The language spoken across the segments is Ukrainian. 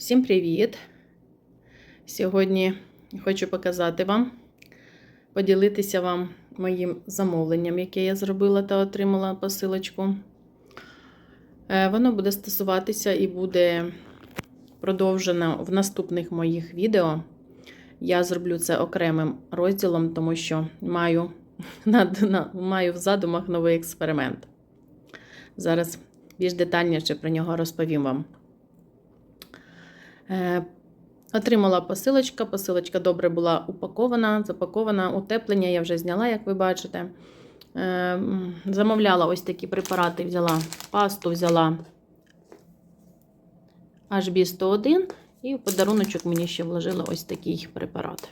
Всім привіт! Сьогодні хочу показати вам, поділитися вам моїм замовленням, яке я зробила та отримала посилочку. Е, Воно буде стосуватися і буде продовжено в наступних моїх відео. Я зроблю це окремим розділом, тому що маю, маю в задумах новий експеримент. Зараз більш детальніше про нього розповім вам. Е, Отримала посилочка. Посилочка добре була упакована, запакована, утеплення я вже зняла, як ви бачите. Е, Замовляла ось такі препарати, взяла пасту, взяла HB101 і в подаруночок мені ще вложила ось такий препарат.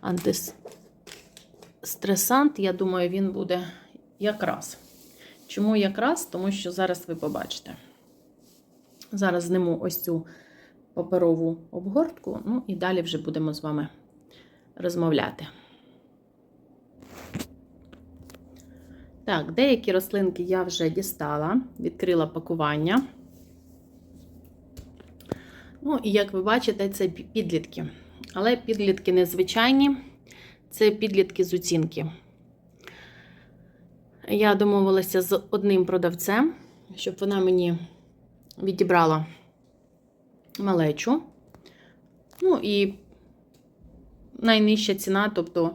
Антистресант, я думаю, він буде якраз. Чому якраз? Тому що зараз ви побачите. Зараз зниму ось цю паперову обгортку, ну і далі вже будемо з вами розмовляти. Так, деякі рослинки я вже дістала, відкрила пакування. Ну, і як ви бачите, це підлітки. Але підлітки незвичайні, це підлітки з оцінки. Я домовилася з одним продавцем, щоб вона мені відібрала малечу. Ну і найнижча ціна, тобто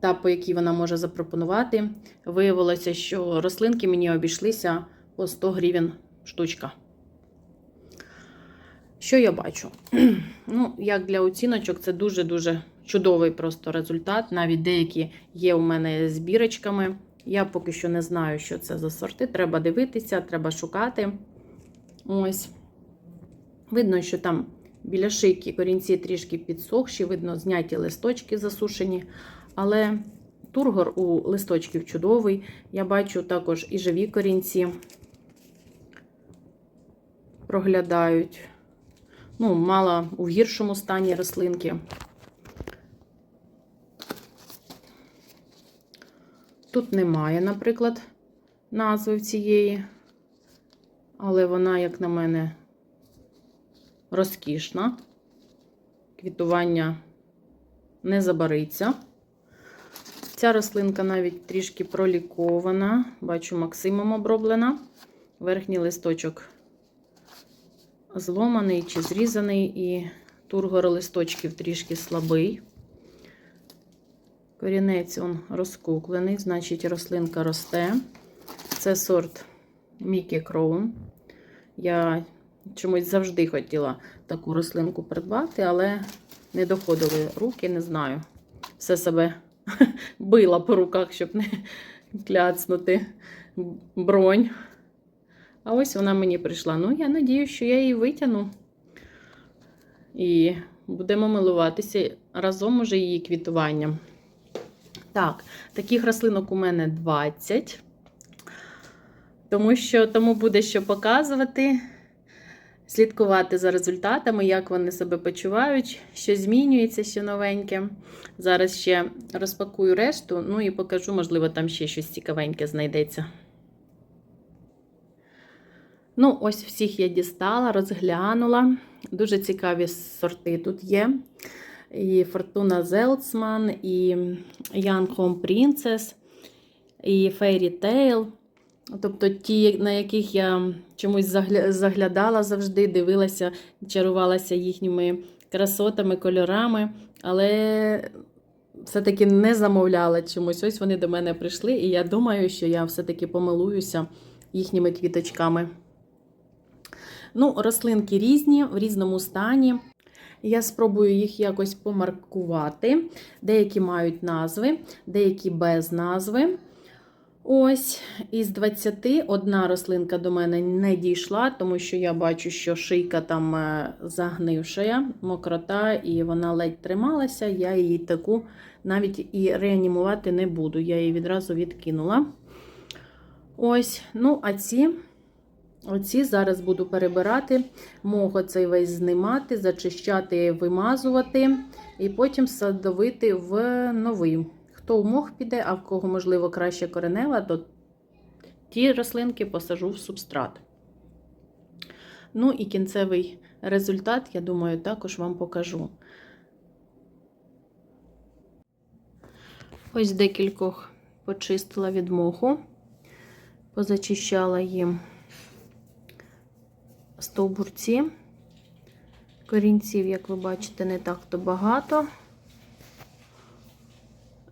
та, по якій вона може запропонувати, виявилося, що рослинки мені обійшлися по 100 гривень штучка. Що я бачу? Ну, як для оціночок, це дуже-дуже чудовий просто результат. Навіть деякі є у мене з бірочками. Я поки що не знаю, що це за сорти. Треба дивитися, треба шукати. Ось. Видно, що там біля шийки корінці трішки підсохші, видно, зняті листочки засушені. Але тургор у листочків чудовий. Я бачу також і живі корінці проглядають. Ну, мала у гіршому стані рослинки. Тут немає, наприклад, назви цієї, але вона, як на мене, розкішна. Квітування не забариться. Ця рослинка навіть трішки пролікована. Бачу, максимум оброблена. Верхній листочок зломаний чи зрізаний, і тургор листочків трішки слабий. Корінець он розкуклений, значить, рослинка росте. Це сорт Мікі Кроун. Я чомусь завжди хотіла таку рослинку придбати, але не доходили руки, не знаю. Все себе била по руках, щоб не кляцнути бронь. А ось вона мені прийшла. Ну, я надію, що я її витягну. І будемо милуватися разом уже її квітуванням. Так, таких рослинок у мене 20. Тому що тому буде що показувати, слідкувати за результатами, як вони себе почувають, що змінюється, що новеньке. Зараз ще розпакую решту, ну і покажу, можливо, там ще щось цікавеньке знайдеться. Ну, ось всіх я дістала, розглянула. Дуже цікаві сорти тут є. І Фортуна Зелцман, і Young Home Princess, і Fairy Tail. Тобто ті, на яких я чомусь заглядала завжди, дивилася, чарувалася їхніми красотами, кольорами, але все-таки не замовляла чомусь. Ось вони до мене прийшли, і я думаю, що я все-таки помилуюся їхніми квіточками. Ну, рослинки різні, в різному стані. Я спробую їх якось помаркувати. Деякі мають назви, деякі без назви. Ось, із 20 одна рослинка до мене не дійшла, тому що я бачу, що шийка там загнивша, мокрота, і вона ледь трималася. Я її таку навіть і реанімувати не буду. Я її відразу відкинула. Ось, ну, а ці. Оці зараз буду перебирати, мого цей весь знімати, зачищати, вимазувати, і потім садовити в новий. Хто в мох піде, а в кого, можливо, краще коренева, то ті рослинки посажу в субстрат. Ну і кінцевий результат, я думаю, також вам покажу. Ось декількох почистила від моху, позачищала їм стовбурці. Корінців, як ви бачите, не так то багато.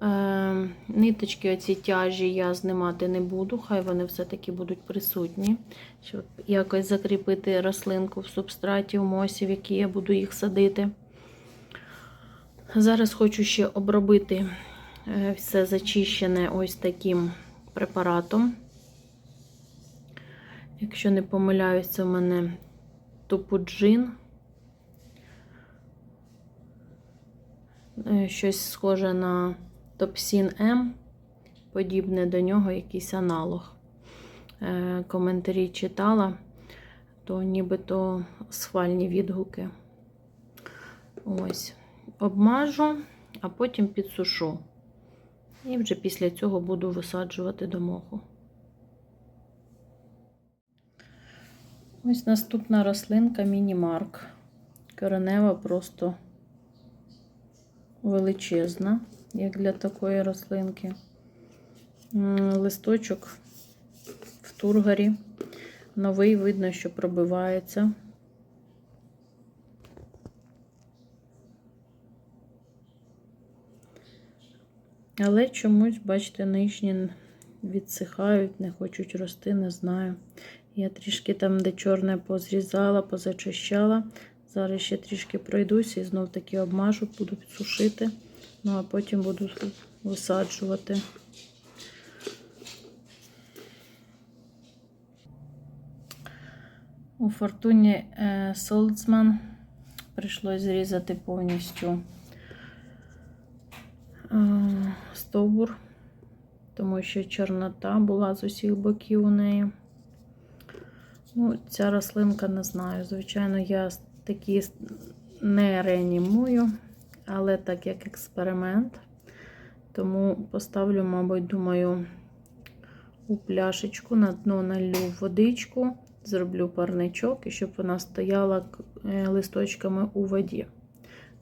Е, ниточки оці тяжі я знімати не буду, хай вони все-таки будуть присутні, щоб якось закріпити рослинку в субстраті, в мосі, в якій я буду їх садити. Зараз хочу ще обробити е, все зачищене ось таким препаратом. Якщо не помиляюсь, це в мене топуджин. Е, Щось схоже на Топсін М, подібне до нього якийсь аналог. Е, Коментарі читала, то нібито схвальні відгуки. Ось. Обмажу, а потім підсушу. І вже після цього буду висаджувати до моху. Ось наступна рослинка міні-марк. Коренева просто величезна, як для такої рослинки. Листочок в тургарі. Новий видно, що пробивається. Але чомусь, бачите, нижні відсихають, не хочуть рости, не знаю. Я трішки там, де чорне позрізала, позачищала. Зараз ще трішки пройдуся і знов таки обмажу, буду підсушити. Ну, а потім буду висаджувати. У фортуні Солцман прийшлось зрізати повністю е, стовбур, тому що чорнота була з усіх боків у неї. Ну, ця рослинка не знаю. Звичайно, я такі не реанімую, але так як експеримент. Тому поставлю, мабуть, думаю, у пляшечку на дно налью водичку, зроблю парничок, і щоб вона стояла е, листочками у воді.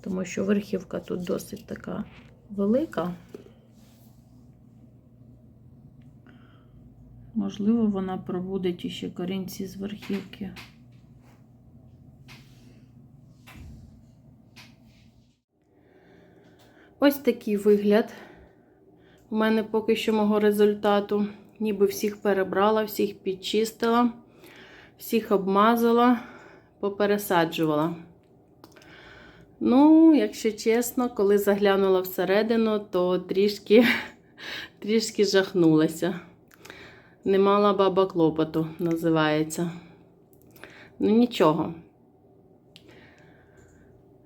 Тому що верхівка тут досить така велика. Можливо, вона пробудить іще корінці з верхівки. Ось такий вигляд. У мене поки що мого результату. Ніби всіх перебрала, всіх підчистила, всіх обмазала, попересаджувала. Ну, якщо чесно, коли заглянула всередину, то трішки, трішки жахнулася. Немала баба клопоту, називається. Ну, нічого.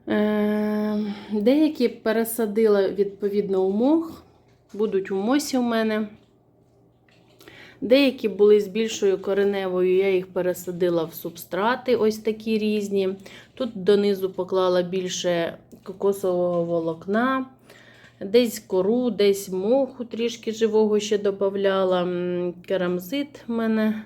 Е, Деякі пересадила відповідно у мох, будуть у мосі у мене. Деякі були з більшою кореневою, я їх пересадила в субстрати, ось такі різні. Тут донизу поклала більше кокосового волокна, десь кору, десь моху трішки живого ще додавала, керамзит в мене.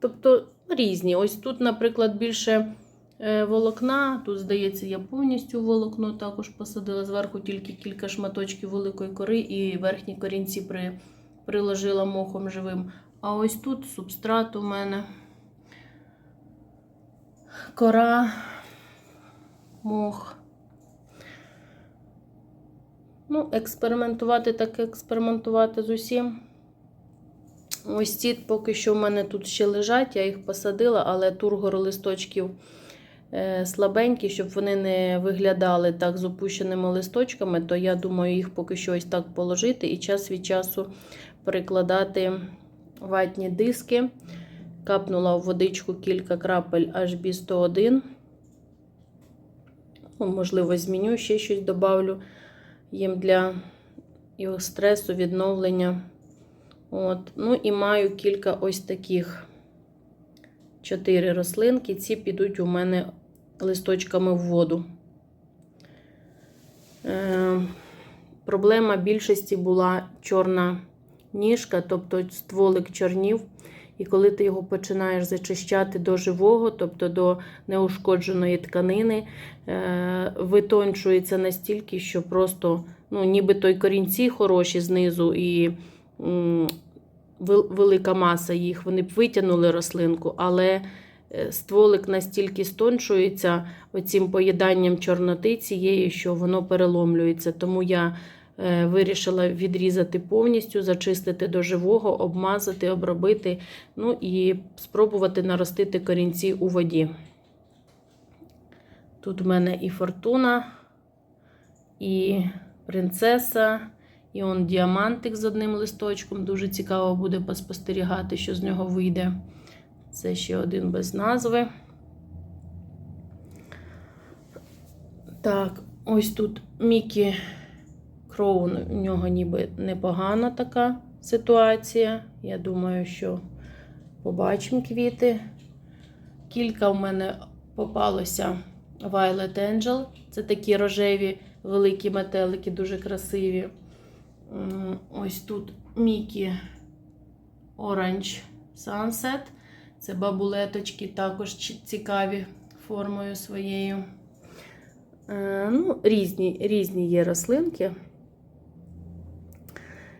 Тобто різні. Ось тут, наприклад, більше волокна. Тут, здається, я повністю волокно також посадила зверху тільки кілька шматочків великої кори і верхні корінці при, приложила мохом живим. А ось тут субстрат у мене. Кора, мох. Ну, експериментувати так експериментувати з усім. Ось ці поки що в мене тут ще лежать, я їх посадила, але тургор листочків е, слабенькі, щоб вони не виглядали так з опущеними листочками, то я думаю, їх поки що ось так положити і час від часу перекладати ватні диски. Капнула в водичку кілька крапель HB101. Ну, можливо, зміню, ще щось добавлю їм для його стресу, відновлення. От. Ну і маю кілька ось таких чотири рослинки. Ці підуть у мене листочками в воду. Е, Проблема більшості була чорна ніжка, тобто стволик чорнів. І коли ти його починаєш зачищати до живого, тобто до неушкодженої тканини, е, витончується настільки, що просто, ну, ніби той корінці хороші знизу і велика маса їх, вони б витягнули рослинку, але стволик настільки стончується оцим поїданням чорноти цієї, що воно переломлюється. Тому я е, вирішила відрізати повністю, зачистити до живого, обмазати, обробити, ну і спробувати наростити корінці у воді. Тут в мене і фортуна, і принцеса, і он діамантик з одним листочком. Дуже цікаво буде поспостерігати, що з нього вийде. Це ще один без назви. Так, ось тут Мікі Кроун, у нього ніби непогана така ситуація. Я думаю, що побачимо квіти. Кілька в мене попалося Violet Angel. Це такі рожеві великі метелики, дуже красиві. Ось тут Мікі Orange Sunset. Це бабулеточки, також цікаві формою своєю. Е, Ну, різні, різні є рослинки.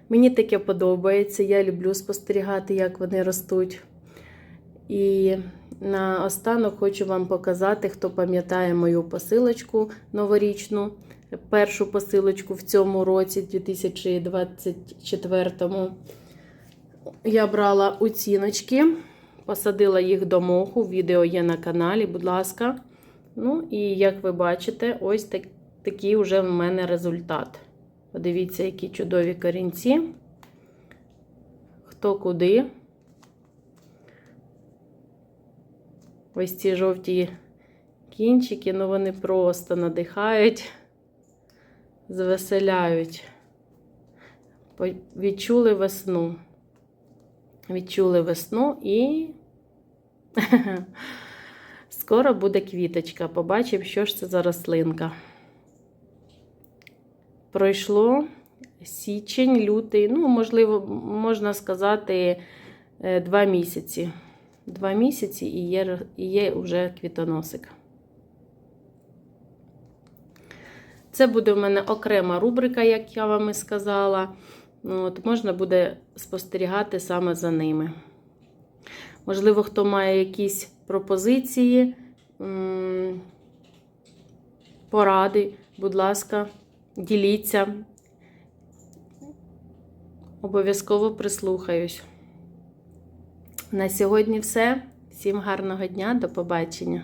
Мені таке подобається. Я люблю спостерігати, як вони ростуть. І наостанок хочу вам показати, хто пам'ятає мою посилочку новорічну. Першу посилочку в цьому році, 2024. Я брала оціночки, посадила їх до моху. Відео є на каналі, будь ласка. Ну, і як ви бачите, ось так, такий вже в мене результат. Подивіться, які чудові корінці. Хто куди. Ось ці жовті кінчики, ну вони просто надихають, звеселяють. Відчули весну. Відчули весну і скоро буде квіточка. Побачимо, що ж це за рослинка. Пройшло січень, лютий, ну, можливо, можна сказати, е, два місяці. Два місяці і є, і є вже квітоносик. Це буде в мене окрема рубрика, як я вам і сказала. От, можна буде спостерігати саме за ними. Можливо, хто має якісь пропозиції, поради, будь ласка, діліться. Обов'язково прислухаюсь. На сьогодні все. Всім гарного дня, до побачення.